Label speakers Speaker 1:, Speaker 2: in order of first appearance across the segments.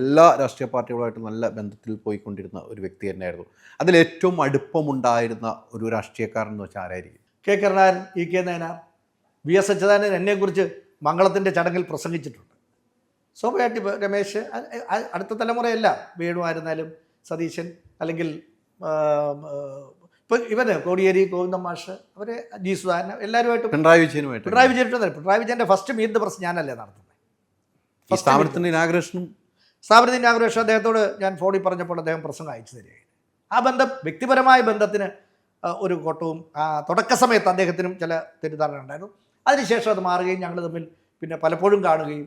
Speaker 1: എല്ലാ രാഷ്ട്രീയ പാർട്ടികളുമായിട്ടും നല്ല ബന്ധത്തിൽ പോയിക്കൊണ്ടിരുന്ന ഒരു വ്യക്തി തന്നെയായിരുന്നു. അതിൽ ഏറ്റവും അടുപ്പമുണ്ടായിരുന്ന ഒരു രാഷ്ട്രീയക്കാരൻ എന്ന് വെച്ചാൽ ആരായിരിക്കും?
Speaker 2: K Karunakaran E K Nayanar V S Achuthanandan എന്നെക്കുറിച്ച് മംഗളത്തിന്റെ ചടങ്ങിൽ പ്രസംഗിച്ചിട്ടുണ്ട്. സ്വാഭാവികമായിട്ട് രമേശ് അടുത്ത തലമുറയല്ല. വേണുമായിരുന്നാലും സതീശൻ അല്ലെങ്കിൽ ഇപ്പം ഇവന് കോടിയേരി ഗോവിന്ദൻ മാഷ് അവർ ജി സുധാകരൻ എല്ലാവരുമായിട്ടും
Speaker 1: പിണറായി വിജയനുമായിട്ട്.
Speaker 2: പിണറായി വിജയൻ പിണറായി വിജയന്റെ ഫസ്റ്റ് മീറ്റ് ദ പ്രസ് ഞാനല്ലേ നടത്തുന്നത്.
Speaker 1: സ്ഥാപനത്തിന്റെ ഇനാഗ്രേഷനും
Speaker 2: സ്ഥാപനത്തിന്റെ ആഗ്രഹം അദ്ദേഹത്തോട് ഞാൻ ഫോണിൽ പറഞ്ഞപ്പോൾ അദ്ദേഹം പ്രസംഗം അയച്ചു തരികയായിരുന്നു. ആ ബന്ധം വ്യക്തിപരമായ ബന്ധത്തിന് ഒരു കോട്ടവും തുടക്ക സമയത്ത് അദ്ദേഹത്തിനും ചില തെറ്റിദ്ധാരണ ഉണ്ടായിരുന്നു. അതിനുശേഷം അത് മാറുകയും ഞങ്ങൾ തമ്മിൽ പിന്നെ പലപ്പോഴും കാണുകയും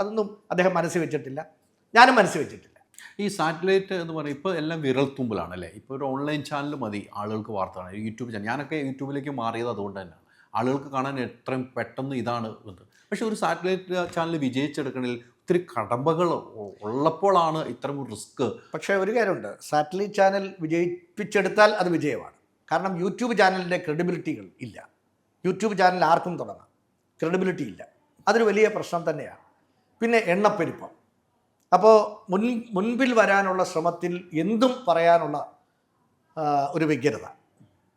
Speaker 2: അതൊന്നും അദ്ദേഹം മനസ്സിൽ വെച്ചിട്ടില്ല. ഞാനും മനസ്സിൽ വെച്ചിട്ടില്ല.
Speaker 1: ഈ സാറ്റലൈറ്റ് എന്ന് പറയുന്നത് ഇപ്പോൾ എല്ലാം വിരൽത്തുമ്പിലാണ് അല്ലേ ഇപ്പോൾ ഒരു ഓൺലൈൻ ചാനൽ മതി ആളുകൾക്ക് വാർത്ത കാണാൻ യൂട്യൂബ് ചാനൽ. ഞാനൊക്കെ യൂട്യൂബിലേക്ക് മാറിയത് അതുകൊണ്ട് തന്നെയാണ് ആളുകൾക്ക് കാണാൻ എത്രയും പെട്ടെന്ന് ഇതാണ് ഇത്. പക്ഷേ ഒരു സാറ്റലൈറ്റ് ചാനൽ വിജയിച്ചെടുക്കണമെങ്കിൽ ഒത്തിരി കടമ്പകൾ ഉള്ളപ്പോഴാണ് ഇത്തരം റിസ്ക്.
Speaker 2: പക്ഷേ ഒരു കാര്യമുണ്ട്. സാറ്റലൈറ്റ് ചാനൽ വിജയിപ്പിച്ചെടുത്താൽ അത് വിജയമാണ്. കാരണം യൂട്യൂബ് ചാനലിന്റെ ക്രെഡിബിലിറ്റികൾ ഇല്ല. യൂട്യൂബ് ചാനൽ ആർക്കും തുടങ്ങാം. ക്രെഡിബിലിറ്റി ഇല്ല. അതൊരു വലിയ പ്രശ്നം തന്നെയാണ്. പിന്നെ എണ്ണപ്പെരുപ്പം. അപ്പോൾ മുൻ മുൻപിൽ വരാനുള്ള ശ്രമത്തിൽ എന്തും പറയാനുള്ള ഒരു വ്യഗ്രത.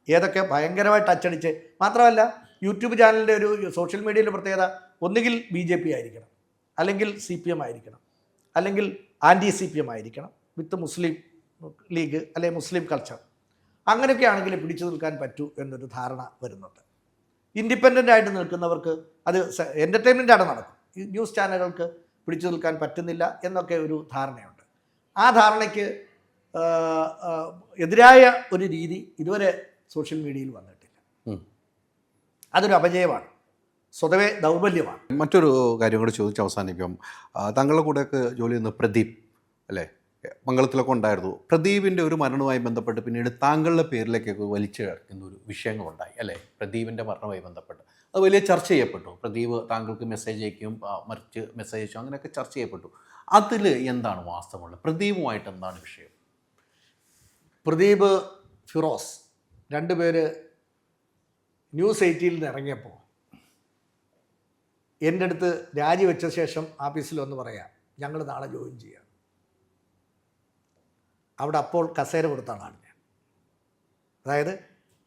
Speaker 2: ഏതൊക്കെ ഭയങ്കരമായിട്ട് അച്ചടിച്ച് മാത്രമല്ല യൂട്യൂബ് ചാനലിന്റെ ഒരു സോഷ്യൽ മീഡിയയിലെ പ്രത്യേകത ഒന്നുകിൽ ബി ജെ പി ആയിരിക്കണം. അല്ലെങ്കിൽ സി പി എം ആയിരിക്കണം. അല്ലെങ്കിൽ ആന്റി സി പി എം ആയിരിക്കണം. വിത്ത് മുസ്ലിം ലീഗ് അല്ലെ മുസ്ലിം കൾച്ചർ അങ്ങനെയൊക്കെ ആണെങ്കിൽ പിടിച്ചു നിൽക്കാൻ പറ്റൂ എന്നൊരു ധാരണ വരുന്നുണ്ട്. ഇൻഡിപെൻഡന്റ് ആയിട്ട് നിൽക്കുന്നവർക്ക് അത് എന്റർടൈൻമെന്റ് ആണ് നടക്കും. ന്യൂസ് ചാനലുകൾക്ക് പിടിച്ചു നിൽക്കാൻ പറ്റുന്നില്ല എന്നൊക്കെ ഒരു ധാരണയുണ്ട്. ആ ധാരണയ്ക്ക് എതിരായ ഒരു രീതി ഇതുവരെ സോഷ്യൽ മീഡിയയിൽ വന്നിട്ടില്ല. അതൊരു അപജയമാണ്. സ്വതവേ ദൗർബല്യമാണ്.
Speaker 1: മറ്റൊരു കാര്യം കൂടി ചോദിച്ച് അവസാനിക്കും താങ്കളുടെ കൂടെയൊക്കെ ജോലി ചെയ്യുന്ന പ്രദീപ് അല്ലേ? മംഗളത്തിലൊക്കെ ഉണ്ടായിരുന്നു. പ്രദീപിന്റെ ഒരു മരണവുമായി ബന്ധപ്പെട്ട് പിന്നീട് താങ്കളുടെ പേരിലേക്കൊക്കെ വലിച്ചു ചേർക്കുന്ന ഒരു വിഷയങ്ങളുണ്ടായി അല്ലേ? പ്രദീപിന്റെ മരണവുമായി ബന്ധപ്പെട്ട്. അത് വലിയ ചർച്ച ചെയ്യപ്പെട്ടു. പ്രദീപ് താങ്കൾക്ക് മെസ്സേജ് അയക്കും മറിച്ച് മെസ്സേജ് അയച്ചു അങ്ങനെയൊക്കെ ചർച്ച ചെയ്യപ്പെട്ടു. അതിൽ എന്താണ് വാസ്തവമുള്ളത്? പ്രദീപുമായിട്ട് എന്താണ് വിഷയം?
Speaker 2: പ്രദീപ് ഫിറോസ് രണ്ടുപേര് ന്യൂസ് എയ്റ്റിയിൽ നിന്ന് ഇറങ്ങിയപ്പോൾ എന്റെ അടുത്ത് രാജിവെച്ച ശേഷം ആഫീസിൽ ഒന്ന് പറയാം ഞങ്ങൾ നാളെ ജോയിൻ ചെയ്യാം. അവിടെ അപ്പോൾ കസേര കൊടുത്താണ് ഞാൻ. അതായത്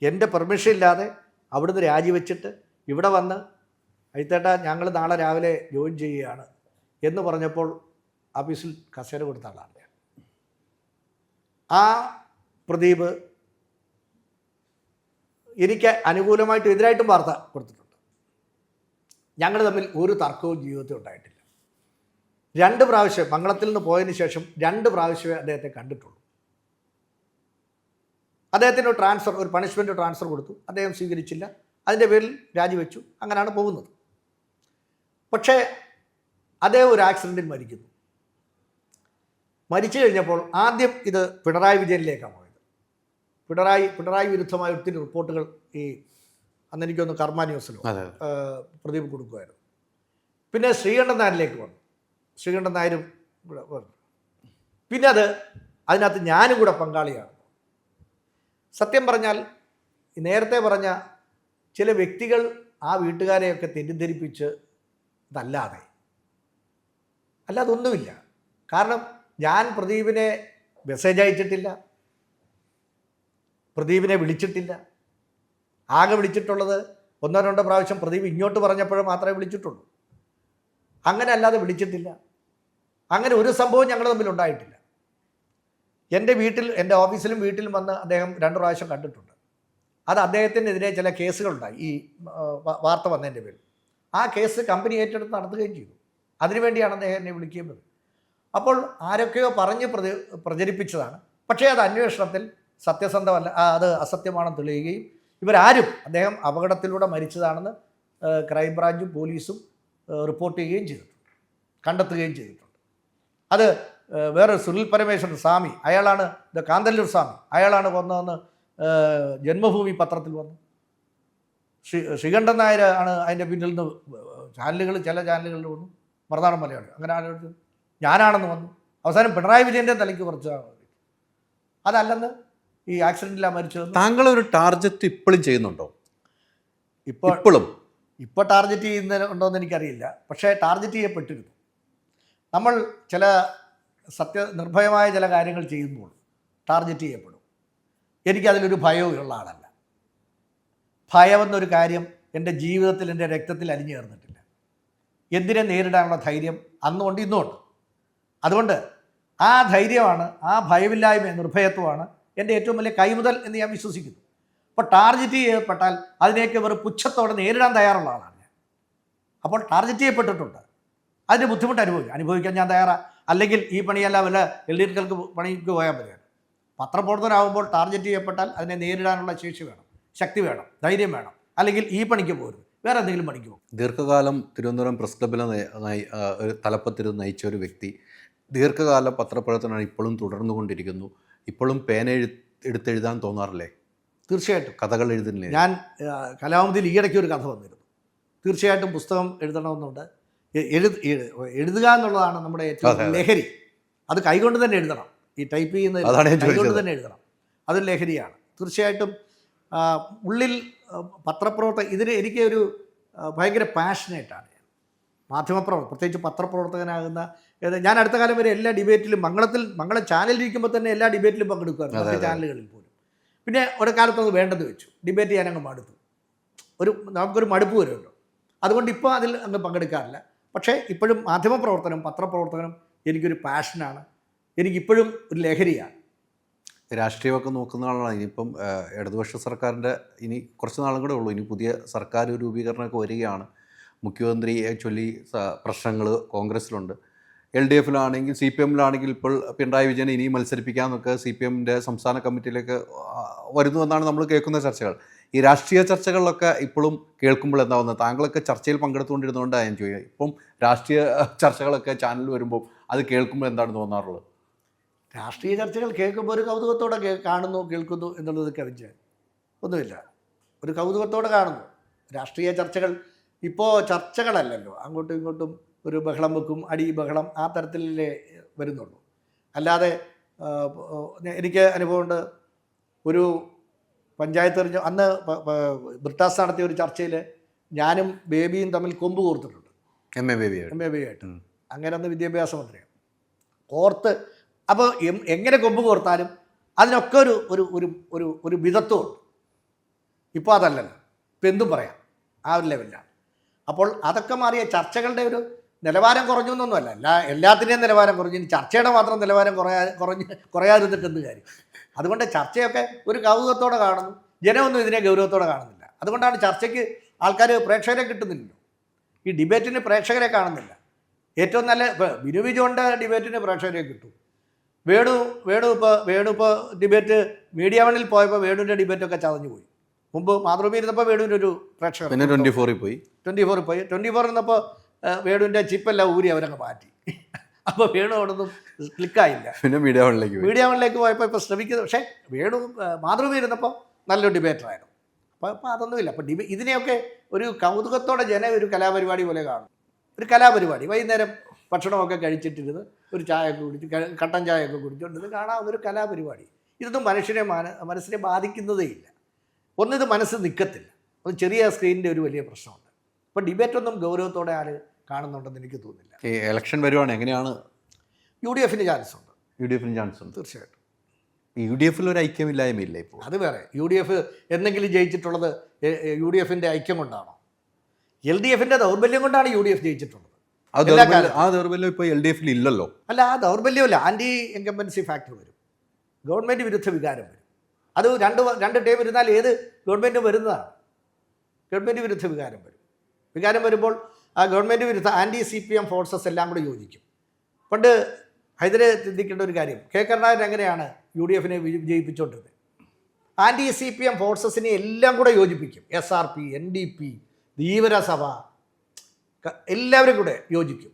Speaker 2: എന്റെ പെർമിഷൻ ഇല്ലാതെ അവിടുന്ന് രാജിവെച്ചിട്ട് ഇവിടെ വന്ന് അഴുത്തേട്ടാ ഞങ്ങൾ നാളെ രാവിലെ ജോയിൻ ചെയ്യുകയാണ്. എന്ന് പറഞ്ഞപ്പോൾ ആഫീസിൽ കസേര കൊടുത്ത ആളാണ് ഞാൻ. ആ പ്രദീപ് എനിക്ക് അനുകൂലമായിട്ടും എതിരായിട്ടും വാർത്ത കൊടുത്തിട്ടുണ്ട്. ഞങ്ങൾ തമ്മിൽ ഒരു തർക്കവും ജീവിതത്തിൽ ഉണ്ടായിട്ടില്ല. രണ്ട് പ്രാവശ്യം മംഗളത്തിൽ നിന്ന് പോയതിന് ശേഷം രണ്ട് പ്രാവശ്യമേ അദ്ദേഹത്തെ കണ്ടിട്ടുള്ളൂ. അദ്ദേഹത്തിന് ട്രാൻസ്ഫർ ഒരു പണിഷ്മെന്റ് ട്രാൻസ്ഫർ കൊടുത്തു. അദ്ദേഹം സ്വീകരിച്ചില്ല. അതിന്റെ പേരിൽ രാജിവെച്ചു. അങ്ങനെയാണ് പോകുന്നത്. പക്ഷേ അദ്ദേഹം ഒരു ആക്സിഡന്റിൽ മരിക്കുന്നു. മരിച്ചു കഴിഞ്ഞപ്പോൾ ആദ്യം ഇത് പിണറായി വിജയനിലേക്കാണ് പോയത്. പിണറായി പിണറായി വിരുദ്ധമായ ഒത്തിരി റിപ്പോർട്ടുകൾ ഈ അന്ന് എനിക്കൊന്ന് കർമ്മ ന്യൂസിലോ പ്രദീപ് കൊടുക്കുമായിരുന്നു. പിന്നെ ശ്രീകണ്ഠൻ നായരിലേക്ക് വന്നു ശ്രീകണ്ഠൻ നായരും ഇവിടെ വന്നു. പിന്നെ അത് അതിനകത്ത് ഞാനും കൂടെ പങ്കാളിയാണ്. സത്യം പറഞ്ഞാൽ നേരത്തെ പറഞ്ഞ ചില വ്യക്തികൾ ആ വീട്ടുകാരെയൊക്കെ തെറ്റിദ്ധരിപ്പിച്ച് ഇതല്ലാതെ അല്ലാതെ ഒന്നുമില്ല കാരണം ഞാൻ പ്രദീപിനെ മെസ്സേജ് അയച്ചിട്ടില്ല പ്രദീപിനെ വിളിച്ചിട്ടില്ല. ആകെ വിളിച്ചിട്ടുള്ളത് ഒന്നോ രണ്ടോ പ്രാവശ്യം പ്രദീപ് ഇങ്ങോട്ട് പറഞ്ഞപ്പോഴും മാത്രമേ വിളിച്ചിട്ടുള്ളൂ. അങ്ങനെ അല്ലാതെ വിളിച്ചിട്ടില്ല. അങ്ങനെ ഒരു സംഭവം ഞങ്ങൾ തമ്മിൽ ഉണ്ടായിട്ടില്ല. എന്റെ വീട്ടിൽ എന്റെ ഓഫീസിലും വീട്ടിലും വന്ന് അദ്ദേഹം രണ്ട് പ്രാവശ്യം കണ്ടിട്ടുണ്ട്. അത് അദ്ദേഹത്തിനെതിരെ ചില കേസുകളുണ്ടായി. ഈ വാർത്ത വന്നതിന്റെ പേരിൽ. ആ കേസ് കമ്പനി ഏറ്റെടുത്ത് നടത്തുകയും ചെയ്തു. അതിനുവേണ്ടിയാണ് അദ്ദേഹം എന്നെ വിളിക്കുന്നത്. അപ്പോൾ ആരൊക്കെയോ പറഞ്ഞ് പ്രചരിപ്പിച്ചതാണ്. പക്ഷേ അത് അന്വേഷണത്തിൽ സത്യസന്ധമല്ല അത് അസത്യമാണെന്ന് തെളിയുകയും ഇവരാരും അദ്ദേഹം അപകടത്തിലൂടെ മരിച്ചതാണെന്ന് ക്രൈംബ്രാഞ്ചും പോലീസും റിപ്പോർട്ട് ചെയ്യുകയും ചെയ്തിട്ടുണ്ട്. കണ്ടെത്തുകയും ചെയ്തിട്ടുണ്ട്. അത് വേറെ സുനിൽ പരമേശ്വരൻ സ്വാമി അയാളാണ് ഇത് കാന്തല്ലൂർ സ്വാമി അയാളാണ് വന്നതെന്ന് ജന്മഭൂമി പത്രത്തിൽ വന്നു. ശ്രീ ശ്രീകണ്ഠൻ നായർ ആണ് അതിന്റെ പിന്നിൽ നിന്ന് ചാനലുകൾ ചില ചാനലുകളിൽ വന്നു. മറുനാടൻ മലയാളി അങ്ങനെ ആലോചിച്ചു. ഞാനാണെന്ന് വന്നു. അവസാനം പിണറായി വിജയന്റെ തലയ്ക്ക് കുറച്ച് അതല്ലെന്ന് ഈ ആക്സിഡന്റിലാണ് മരിച്ചത്
Speaker 1: താങ്കൾ ഒരു ടാർഗറ്റ് ഇപ്പോഴും ചെയ്യുന്നുണ്ടോ?
Speaker 2: ഇപ്പോൾ
Speaker 1: ഇപ്പോഴും
Speaker 2: ഇപ്പോൾ ടാർഗറ്റ് ചെയ്യുന്നുണ്ടോ എന്ന് എനിക്കറിയില്ല. പക്ഷേ ടാർഗറ്റ് ചെയ്യപ്പെട്ടിരുന്നു. നമ്മൾ ചില സത്യ നിർഭയമായ ചില കാര്യങ്ങൾ ചെയ്യുമ്പോൾ ടാർഗറ്റ് ചെയ്യപ്പെടും. എനിക്കതിലൊരു ഭയവും ഉള്ള ആളല്ല. ഭയമെന്നൊരു കാര്യം എന്റെ ജീവിതത്തിൽ എന്റെ രക്തത്തിൽ അലിഞ്ഞു ചേർന്നിട്ടില്ല. എന്തിനെ നേരിടാനുള്ള ധൈര്യം അന്നുകൊണ്ട് ഇന്നുമുണ്ട്. അതുകൊണ്ട് ആ ധൈര്യമാണ് ആ ഭയമില്ലായ്മ നിർഭയത്വമാണ് എന്റെ ഏറ്റവും വലിയ കൈമുതൽ എന്ന് ഞാൻ വിശ്വസിക്കുന്നു. അപ്പോൾ ടാർഗറ്റ് ചെയ്യപ്പെട്ടാൽ അതിനെയൊക്കെ വെറും പുച്ഛത്തോടെ നേരിടാൻ തയ്യാറുള്ള ആളാണ് ഞാൻ. അപ്പോൾ ടാർഗറ്റ് ചെയ്യപ്പെട്ടിട്ടുണ്ട്. അതിന്റെ ബുദ്ധിമുട്ട് അനുഭവിക്കും അനുഭവിക്കാൻ ഞാൻ തയ്യാറാണ് അല്ലെങ്കിൽ ഈ പണിയല്ല വല്ല എൽ ഡി എഫുകൾക്ക് പണിക്ക് പോയാൽ മതിയാണ് പത്രപ്രവർത്തനാകുമ്പോൾ ടാർഗറ്റ് ചെയ്യപ്പെട്ടാൽ അതിനെ നേരിടാനുള്ള ശേഷി വേണം ശക്തി വേണം ധൈര്യം വേണം. അല്ലെങ്കിൽ ഈ പണിക്ക് പോരും വേറെ എന്തെങ്കിലും പണിക്ക് പോകും
Speaker 1: ദീർഘകാലം തിരുവനന്തപുരം പ്രസ് ക്ലബിലെ ഒരു തലപ്പത്തിരുന്ന് നയിച്ച ഒരു വ്യക്തി ദീർഘകാല പത്രപ്രവർത്തനമാണ് ഇപ്പോഴും തുടർന്നുകൊണ്ടിരിക്കുന്നു. ഇപ്പോഴും പേന എടുത്തെഴുതാൻ തോന്നാറില്ലേ?
Speaker 2: തീർച്ചയായിട്ടും.
Speaker 1: കഥകൾ എഴുതുന്നില്ലേ?
Speaker 2: ഞാൻ കലാമതിയിൽ ഈയിടയ്ക്ക് ഒരു കഥ വന്നിരുന്നു. തീർച്ചയായിട്ടും പുസ്തകം എഴുതണമെന്നുണ്ട്. എഴുത് എഴു- എഴുതുക എന്നുള്ളതാണ് നമ്മുടെ ഏറ്റവും
Speaker 1: അതെ, അതെ.
Speaker 2: ലഹരി. അത് കൈകൊണ്ട് തന്നെ എഴുതണം. ഈ ടൈപ്പ് ചെയ്യുന്ന കൈകൊണ്ട്. തന്നെ എഴുതണം. അതൊരു ലഹരിയാണ്. തീർച്ചയായിട്ടും ഉള്ളിൽ പത്രപ്രവർത്തക ഇതിന് എനിക്ക് ഒരു ആ, ഭയങ്കര പാഷനേറ്റാണ് ഞാൻ മാധ്യമപ്രവർത്തകൻ പ്രത്യേകിച്ച് പത്രപ്രവർത്തകനാകുന്ന ഞാൻ അടുത്ത കാലം വരെ എല്ലാ ഡിബേറ്റിലും മംഗളത്തിൽ മംഗളം ചാനലിൽ ഇരിക്കുമ്പോൾ തന്നെ എല്ലാ ഡിബേറ്റിലും പങ്കെടുക്കുമായിരുന്നു. മറ്റ്. ചാനലുകളിൽ പോലും. പിന്നെ ഒരു കാലത്ത് അത് വേണ്ടത് വെച്ചു. ഡിബേറ്റ് ചെയ്യാനങ്ങ് മടുത്തു. ഒരു നമുക്കൊരു മടുപ്പ് വരുമല്ലോ. അതുകൊണ്ട് ഇപ്പോൾ അതിൽ അങ്ങ് പങ്കെടുക്കാറില്ല. പക്ഷേ ഇപ്പോഴും മാധ്യമപ്രവർത്തനം പത്രപ്രവർത്തനം എനിക്കൊരു പാഷനാണ്. എനിക്കിപ്പോഴും ഒരു ലഹരിയാണ്.
Speaker 1: രാഷ്ട്രീയമൊക്കെ നോക്കുന്ന ആളാണ്. ഇനിയിപ്പം ഇടതുപക്ഷ സർക്കാരിന്റെ ഇനി കുറച്ച് നാളും കൂടെ ഉള്ളൂ. ഇനി പുതിയ സർക്കാർ രൂപീകരണമൊക്കെ വരികയാണ്. മുഖ്യമന്ത്രിയെ ചൊല്ലി പ്രശ്നങ്ങൾ കോൺഗ്രസ്സിലുണ്ട്. എൽ ഡി എഫിലാണെങ്കിൽ സി പി എമ്മിലാണെങ്കിൽ ഇപ്പോൾ പിണറായി വിജയൻ ഇനിയും മത്സരിപ്പിക്കാമെന്നൊക്കെ സി പി എമ്മിന്റെ സംസ്ഥാന കമ്മിറ്റിയിലേക്ക് വരുന്നു വരുന്നുവെന്നാണ് നമ്മൾ കേൾക്കുന്ന ചർച്ചകൾ. ഈ രാഷ്ട്രീയ ചർച്ചകളിലൊക്കെ ഇപ്പോഴും കേൾക്കുമ്പോൾ എന്താ വന്നത്? താങ്കളൊക്കെ ചർച്ചയിൽ പങ്കെടുത്തുകൊണ്ടിരുന്നതുകൊണ്ടാണ് ഞാൻ ചോദിക്കുക ഇപ്പം രാഷ്ട്രീയ ചർച്ചകളൊക്കെ ചാനലിൽ വരുമ്പോൾ അത് കേൾക്കുമ്പോൾ എന്താണ് തോന്നാറുള്ളത്?
Speaker 2: രാഷ്ട്രീയ ചർച്ചകൾ കേൾക്കുമ്പോൾ ഒരു കൗതുകത്തോടെ കാണുന്നു കേൾക്കുന്നു എന്നുള്ളത് കവിഞ്ഞ് ഒന്നുമില്ല. ഒരു കൗതുകത്തോടെ കാണുന്നു. രാഷ്ട്രീയ ചർച്ചകൾ ഇപ്പോൾ ചർച്ചകളല്ലല്ലോ. അങ്ങോട്ടും ഇങ്ങോട്ടും ഒരു ബഹളം വെക്കും അടി ബഹളം ആ തരത്തിലല്ലേ വരുന്നുള്ളൂ. അല്ലാതെ എനിക്ക് അനുഭവമുണ്ട് ഒരു പഞ്ചായത്ത് തെരഞ്ഞ അന്ന് ബ്രിട്ടാസ് നടത്തിയ ഒരു ചർച്ചയിൽ ഞാനും ബേബിയും തമ്മിൽ കൊമ്പ് കോർത്തിട്ടുണ്ട്.
Speaker 1: M A Baby
Speaker 2: M A Baby ആയിട്ട്. അങ്ങനെ അന്ന് വിദ്യാഭ്യാസ മന്ത്രിയാണ്. കോർത്ത് അപ്പോൾ എം- എങ്ങനെ കൊമ്പ് കോർത്താലും അതിനൊക്കെ ഒരു ഒരു ഒരു ഒരു ഒരു വിധത്വമുണ്ട് ഇപ്പോൾ അതല്ലല്ലോ. ഇപ്പം എന്തും പറയാം. ആ ഒരു ലെവലിലാണ്. അപ്പോൾ അതൊക്കെ മാറിയ ചർച്ചകളുടെ ഒരു നിലവാരം കുറഞ്ഞു എന്നൊന്നുമല്ല. എല്ലാ എല്ലാത്തിന്റെയും നിലവാരം കുറഞ്ഞു. ഇനി ചർച്ചയുടെ മാത്രം നിലവാരം കുറയാ കുറഞ്ഞ് കുറയാതിരുന്നിട്ടെന്ന് കാര്യം? അതുകൊണ്ട് ചർച്ചയൊക്കെ ഒരു കൗതുകത്തോടെ കാണുന്നു. ജനമൊന്നും ഇതിനെ ഗൗരവത്തോടെ കാണുന്നില്ല. അതുകൊണ്ടാണ് ചർച്ചയ്ക്ക് ആൾക്കാർ പ്രേക്ഷകരെ കിട്ടുന്നില്ലല്ലോ. ഈ ഡിബേറ്റിന് പ്രേക്ഷകരെ കാണുന്നില്ല. ഏറ്റവും നല്ല ബിനു വിജോന്റെ ഡിബേറ്റിന് പ്രേക്ഷകരെ കിട്ടും. വേണു വേണു ഇപ്പോൾ വേണു ഇപ്പോൾ ഡിബേറ്റ് മീഡിയ വണ്ണിൽ പോയപ്പോൾ വേണുവിന്റെ ഡിബേറ്റൊക്കെ ചതഞ്ഞു പോയി. മുമ്പ് മാതൃഭൂമി ഇരുന്നപ്പോൾ വേണുവിന്റെ ഒരു പ്രേക്ഷകർ
Speaker 1: പിന്നെ ട്വന്റി ഫോറിൽ പോയി.
Speaker 2: ട്വന്റി ഫോറിൽ പോയി. ട്വന്റി ഫോർ ഇരുന്നപ്പോൾ വേണുവിന്റെ ചിപ്പെല്ലാം ഊരി അവരങ്ങ് മാറ്റി. അപ്പോൾ വേണു അവിടെ നിന്നും ക്ലിക്കായില്ല
Speaker 1: പിന്നെ മീഡിയ വണ്ണിലേക്ക്
Speaker 2: മീഡിയ വണ്ണിലേക്ക് പോയപ്പോൾ ഇപ്പോൾ ശ്രമിക്കുന്നത് പക്ഷേ വേണു മാതൃഭൂമി ഇരുന്നപ്പോൾ നല്ലൊരു ഡിബേറ്ററായിരുന്നു അപ്പോൾ അപ്പോൾ അതൊന്നുമില്ല. അപ്പോൾ ഡിബേ ഇതിനെയൊക്കെ ഒരു കൗതുകത്തോടെ ജന ഒരു കലാപരിപാടി പോലെ കാണും. ഒരു കലാപരിപാടി. വൈകുന്നേരം ഭക്ഷണമൊക്കെ കഴിച്ചിട്ടിരുന്ന് ഒരു ചായയൊക്കെ കുടിച്ച് കട്ടൻ ചായയൊക്കെ കുടിച്ചുകൊണ്ടിരുന്ന് കാണാവുന്ന ഒരു കലാപരിപാടി. ഇതൊന്നും മനുഷ്യനെ മാന മനസ്സിനെ ബാധിക്കുന്നതേ ഇല്ല ഒന്നിത് മനസ്സ് നിൽക്കത്തില്ല അത് ചെറിയ സ്ക്രീനിന്റെ ഒരു വലിയ പ്രശ്നമുണ്ട്. അപ്പോൾ ഡിബേറ്റൊന്നും ഗൗരവത്തോടെ ആര് കാണുന്നുണ്ടെന്ന് എനിക്ക് തോന്നുന്നില്ല.
Speaker 1: ഈ ഇലക്ഷൻ വരുവാണ് എങ്ങനെയാണ്?
Speaker 2: യു ഡി എഫിന് ചാൻസ് ഉണ്ട്.
Speaker 1: യു ഡി എഫിന് ചാൻസ് ഉണ്ട്.
Speaker 2: തീർച്ചയായിട്ടും.
Speaker 1: യു ഡി എഫിൽ ഒരു ഐക്യമില്ലായ്മയില്ല ഇപ്പോൾ
Speaker 2: അത് വേറെ. യു ഡി എഫ് എന്തെങ്കിലും ജയിച്ചിട്ടുള്ളത് യു ഡി എഫിന്റെ ഐക്യം കൊണ്ടാണോ? എൽ ഡി എഫിന്റെ ദൗർബല്യം കൊണ്ടാണ് യു ഡി എഫ് ജയിച്ചിട്ടുള്ളത്.
Speaker 1: ആ ദൗർബല്യം ആ ദൗർബല്യം ഇപ്പോൾ എൽ ഡി എഫിൽ ഇല്ലല്ലോ.
Speaker 2: അല്ല ആ ദൗർബല്യമല്ല. ആന്റി എൻകമ്പൻസി ഫാക്ടർ വരും. ഗവൺമെന്റ് വിരുദ്ധ വികാരം വരും. അത് രണ്ട് രണ്ട് ടൈം ഇരുന്നാൽ ഏത് ഗവൺമെന്റ് വരുന്നതാണ്. ഗവൺമെന്റ് വിരുദ്ധ വികാരം വരും. വികാരം വരുമ്പോൾ ആ ഗവൺമെന്റ് വിരുദ്ധ anti C P M forces എല്ലാം കൂടെ യോജിക്കും. പണ്ട് ഹൈദരെ ചിന്തിക്കേണ്ട ഒരു കാര്യം കെ കരുണാകരൻ എങ്ങനെയാണ് യു ഡി എഫിനെ വിജയിപ്പിച്ചുകൊണ്ടിരുന്നത് ആന്റി സി പി എം ഫോഴ്സസിനെ എല്ലാം കൂടെ യോജിപ്പിക്കും. S R P N D P Dheevarasabha എല്ലാവരും കൂടെ യോജിക്കും.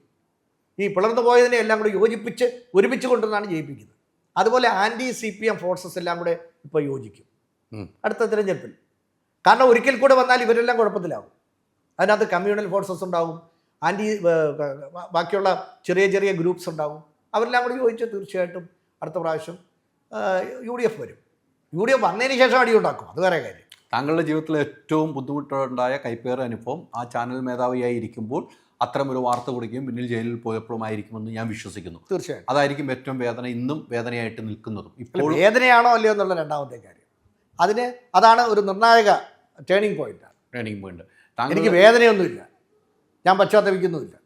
Speaker 2: ഈ പിളർന്നു പോയതിനെ എല്ലാം കൂടെ യോജിപ്പിച്ച് ഒരുമിച്ച് കൊണ്ടുവന്നാണ് ജയിപ്പിക്കുന്നത്. അതുപോലെ anti C P M forces എല്ലാം കൂടെ ഇപ്പോൾ യോജിക്കും. അടുത്ത തിരഞ്ഞെടുപ്പിൽ. കാരണം ഒരിക്കൽ കൂടെ വന്നാൽ ഇവരെല്ലാം കുഴപ്പത്തിലാവും അതിനകത്ത് കമ്മ്യൂണൽ ഫോഴ്സസ് ഉണ്ടാവും ആന്റി ബാക്കിയുള്ള ചെറിയ ചെറിയ ഗ്രൂപ്പ്സ് ഉണ്ടാവും അവരെല്ലാം കൂടി യോജിച്ച് തീർച്ചയായിട്ടും അടുത്ത പ്രാവശ്യം യു ഡി എഫ് വരും. യു ഡി എഫ് വന്നതിന് ശേഷം അടി ഉണ്ടാക്കും. അത് വേറെ കാര്യം.
Speaker 1: താങ്കളുടെ ജീവിതത്തിൽ ഏറ്റവും ബുദ്ധിമുട്ടുണ്ടായ കൈപ്പേർ അനുഭവം ആ ചാനൽ മേധാവിയായി ഇരിക്കുമ്പോൾ അത്തരമൊരു വാർത്ത കൊടുക്കുകയും പിന്നിൽ ജയിലിൽ പോയപ്പോഴുമായിരിക്കുമെന്ന് ഞാൻ വിശ്വസിക്കുന്നു.
Speaker 2: തീർച്ചയായും
Speaker 1: അതായിരിക്കും ഏറ്റവും വേദന ഇന്നും വേദനയായിട്ട് നിൽക്കുന്നതും. ഇപ്പോൾ
Speaker 2: വേദനയാണോ അല്ലയോ എന്നുള്ള രണ്ടാമത്തെ കാര്യം. അതിന് അതാണ് ഒരു നിർണായക ടേണിംഗ് പോയിന്റ്
Speaker 1: ടേണിംഗ് പോയിന്റ്
Speaker 2: എനിക്ക് വേദനയൊന്നുമില്ല. ഞാൻ പശ്ചാത്തപിക്കുന്നുമില്ല.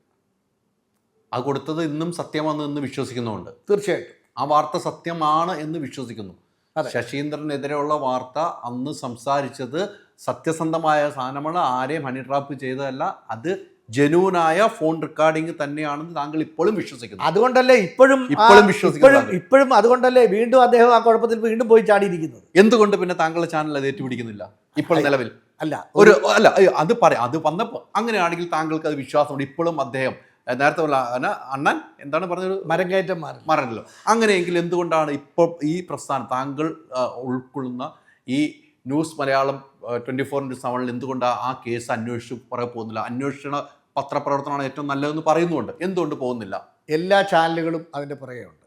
Speaker 1: അത് കൊടുത്തത് ഇന്നും സത്യമാണെന്ന് എന്ന് വിശ്വസിക്കുന്നുണ്ട്
Speaker 2: തീർച്ചയായിട്ടും.
Speaker 1: ആ വാർത്ത സത്യമാണ് എന്ന് വിശ്വസിക്കുന്നു. ശശീന്ദ്രനെതിരെയുള്ള വാർത്ത അന്ന് സംസാരിച്ചത് സത്യസന്ധമായ സാധനമാണ്. ആരെയും ഹണി ട്രാപ്പ് ചെയ്തതല്ല. അത് ജനൂനായ ഫോൺ റെക്കോർഡിംഗ് തന്നെയാണെന്ന് താങ്കൾ ഇപ്പോഴും വിശ്വസിക്കുന്നു.
Speaker 2: അതുകൊണ്ടല്ലേ ഇപ്പോഴും
Speaker 1: ഇപ്പോഴും വിശ്വസിക്കുന്നു
Speaker 2: ഇപ്പോഴും അതുകൊണ്ടല്ലേ വീണ്ടും അദ്ദേഹം ആ കുഴപ്പത്തിൽ വീണ്ടും പോയി ചാടിയിരിക്കുന്നത്?
Speaker 1: എന്തുകൊണ്ട് പിന്നെ താങ്കളുടെ ചാനൽ അത് ഏറ്റുപിടിക്കുന്നില്ല? ഇപ്പോൾ നിലവിൽ.
Speaker 2: അല്ല
Speaker 1: ഒരു അല്ല അത് പറയാം അത് വന്നപ്പോൾ അങ്ങനെയാണെങ്കിൽ താങ്കൾക്ക് അത് വിശ്വാസമുണ്ട്. ഇപ്പോഴും അദ്ദേഹം നേരത്തെ അണ്ണൻ എന്താണ് പറഞ്ഞത്?
Speaker 2: മരം കയറ്റം മാറി
Speaker 1: മറന്നല്ലോ അങ്ങനെയെങ്കിൽ എന്തുകൊണ്ടാണ് ഇപ്പോൾ ഈ പ്രസ്ഥാനം താങ്കൾ ഉൾക്കൊള്ളുന്ന ഈ news Malayalam twenty four into സെവനിൽ എന്തുകൊണ്ടാണ് ആ കേസ് അന്വേഷിച്ച് പുറകെ പോകുന്നില്ല? അന്വേഷണ പത്രപ്രവർത്തനമാണ് ഏറ്റവും നല്ലതെന്ന് പറയുന്നുണ്ട് എന്തുകൊണ്ട് പോകുന്നില്ല?
Speaker 2: എല്ലാ ചാനലുകളും അതിന്റെ പുറകെ ഉണ്ട്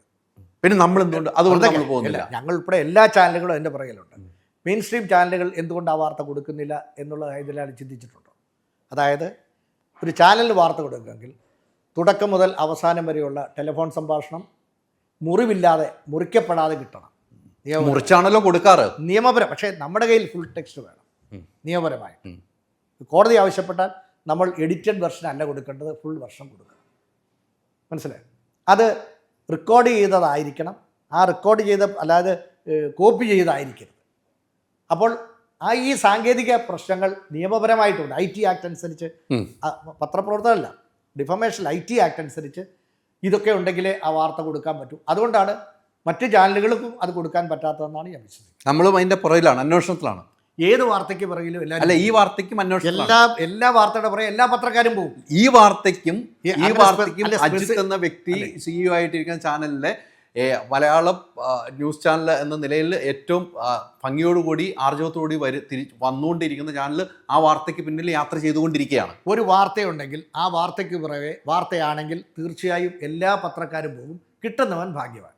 Speaker 1: പിന്നെ നമ്മൾ എന്തുകൊണ്ട് അതുകൊണ്ട് നമ്മൾ പോകുന്നില്ല.
Speaker 2: ഞങ്ങൾ ഉൾപ്പെടെ എല്ലാ ചാനലുകളും അതിന്റെ പുറകിലുണ്ട് മെയിൻ സ്ട്രീം ചാനലുകൾ എന്തുകൊണ്ട് ആ വാർത്ത കൊടുക്കുന്നില്ല എന്നുള്ള ഇതിലാണ് ചിന്തിച്ചിട്ടുണ്ടോ. അതായത് ഒരു ചാനലിന് വാർത്ത കൊടുക്കുമെങ്കിൽ തുടക്കം മുതൽ അവസാനം വരെയുള്ള ടെലിഫോൺ സംഭാഷണം മുറിവില്ലാതെ മുറിക്കപ്പെടാതെ കിട്ടണം.
Speaker 1: മുറിച്ചാണല്ലോ കൊടുക്കാറ്.
Speaker 2: നിയമപരം പക്ഷേ നമ്മുടെ കയ്യിൽ ഫുൾ ടെക്സ്റ്റ് വേണം. നിയമപരമായി. കോടതി ആവശ്യപ്പെട്ടാൽ നമ്മൾ എഡിറ്റഡ് വെർഷൻ അല്ല കൊടുക്കേണ്ടത് ഫുൾ വെർഷൻ കൊടുക്കണം. മനസ്സിലായോ? അത് റെക്കോർഡ് ചെയ്തതായിരിക്കണം. ആ റെക്കോർഡ് ചെയ്ത അല്ലാതെ കോപ്പി ചെയ്തതായിരിക്കരുത്. അപ്പോൾ ആ ഈ സാങ്കേതിക പ്രശ്നങ്ങൾ നിയമപരമായിട്ടുണ്ട്. ഐ ടി ആക്ട് അനുസരിച്ച് പത്രപ്രവർത്തനമല്ല. ഡിഫമേഷൻ ഐ ടി ആക്ട് അനുസരിച്ച് ഇതൊക്കെ ഉണ്ടെങ്കിലേ ആ വാർത്ത കൊടുക്കാൻ പറ്റൂ. അതുകൊണ്ടാണ് മറ്റ് ചാനലുകൾക്കും അത് കൊടുക്കാൻ പറ്റാത്തതെന്നാണ് ഞാൻ വിശ്വസിക്കുന്നത്.
Speaker 1: നമ്മളും അതിന്റെ പുറകിലാണ് അന്വേഷണത്തിലാണ്.
Speaker 2: ഏത് വാർത്തയ്ക്ക് പിറകിലും എല്ലാ
Speaker 1: അല്ല ഈ വാർത്തയ്ക്കും അന്വേഷണം
Speaker 2: എല്ലാ എല്ലാ വാർത്തയുടെ പുറകെ എല്ലാ പത്രക്കാരും പോകും.
Speaker 1: ഈ വാർത്തയ്ക്കും
Speaker 2: ഈ
Speaker 1: വാർത്തയ്ക്കും
Speaker 2: അജിത്
Speaker 1: അജിത്ത് എന്ന വ്യക്തി സിഇഒ ആയിട്ടിരിക്കുന്ന ചാനലിലെ മലയാളം ന്യൂസ് ചാനൽ എന്ന നിലയിൽ ഏറ്റവും ഭംഗിയോടുകൂടി ആർജവത്തോടുകൂടി വരി തിരി വന്നുകൊണ്ടിരിക്കുന്ന ചാനൽ ആ വാർത്തയ്ക്ക് പിന്നിൽ യാത്ര ചെയ്തുകൊണ്ടിരിക്കുകയാണ്.
Speaker 2: ഒരു വാർത്തയുണ്ടെങ്കിൽ ആ വാർത്തയ്ക്ക് പുറകെ വാർത്തയാണെങ്കിൽ തീർച്ചയായും എല്ലാ പത്രക്കാരും പോകും. കിട്ടുന്നവൻ ഭാഗ്യവാൻ.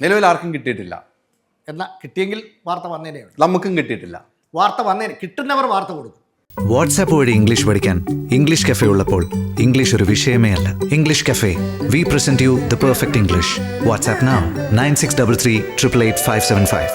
Speaker 1: നിലവിൽ ആർക്കും കിട്ടിയിട്ടില്ല.
Speaker 2: എന്നാൽ കിട്ടിയെങ്കിൽ വാർത്ത വന്നേനെ
Speaker 1: നമുക്കും കിട്ടിയിട്ടില്ല.
Speaker 2: വാർത്ത വന്നേനെ കിട്ടുന്നവർ വാർത്ത കൊടുക്കും.
Speaker 3: വാട്സാപ്പ് വഴി ഇംഗ്ലീഷ് പഠിക്കാൻ ഇംഗ്ലീഷ് കഫേ ഉള്ളപ്പോൾ ഇംഗ്ലീഷ് ഒരു വിഷയമേ അല്ല. English cafe we present you the perfect English WhatsApp nine six double three triple eight five seven five